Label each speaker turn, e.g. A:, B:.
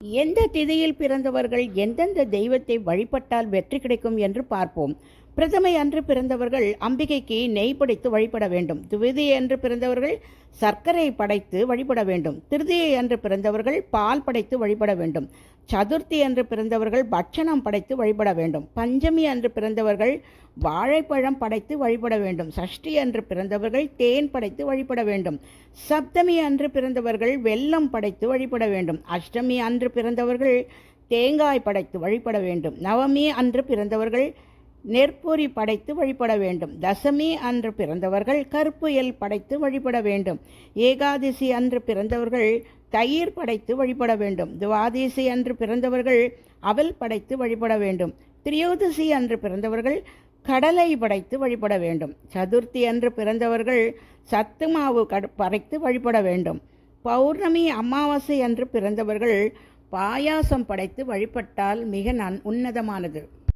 A: எந்த திதியில் பிறந்தவர்கள் எந்தெந்த தெய்வத்தை வழிபட்டால் வெற்றி கிடைக்கும் என்று பார்ப்போம். பிரதமை அன்று பிறந்தவர்கள் அம்பிகைக்கு நெய் படைத்து வழிபட வேண்டும். துவிதியை அன்று பிறந்தவர்கள் சர்க்கரை படைத்து வழிபட வேண்டும். திருதியை அன்று பிறந்தவர்கள் பால் படைத்து வழிபட வேண்டும். சதுர்த்தி அன்று பிறந்தவர்கள் பட்சணம் படைத்து வழிபட வேண்டும். பஞ்சமி அன்று பிறந்தவர்கள் வாழைப்பழம் படைத்து வழிபட வேண்டும். சஷ்டி அன்று பிறந்தவர்கள் தேன் படைத்து வழிபட வேண்டும். சப்தமி அன்று பிறந்தவர்கள் வெல்லம் படைத்து வழிபட வேண்டும். அஷ்டமி அன்று பிறந்தவர்கள் தேங்காய் படைத்து வழிபட வேண்டும். நவமி அன்று பிறந்தவர்கள் நெற்பொறி படைத்து வழிபட வேண்டும். தசமி அன்று பிறந்தவர்கள் கருப்பு எல் படைத்து வழிபட வேண்டும். ஏகாதசி அன்று பிறந்தவர்கள் தயிர் படைத்து வழிபட வேண்டும். துவாதசி அன்று பிறந்தவர்கள் அவல் படைத்து வழிபட வேண்டும். திரியோதசி அன்று பிறந்தவர்கள் கடலை படைத்து வழிபட வேண்டும். சதுர்த்தி அன்று பிறந்தவர்கள் சத்து மாவு படைத்து வழிபட வேண்டும். பௌர்ணமி அமாவாசை அன்று பிறந்தவர்கள் பாயாசம் படைத்து வழிபட்டால் மிக நன் உன்னதமானது.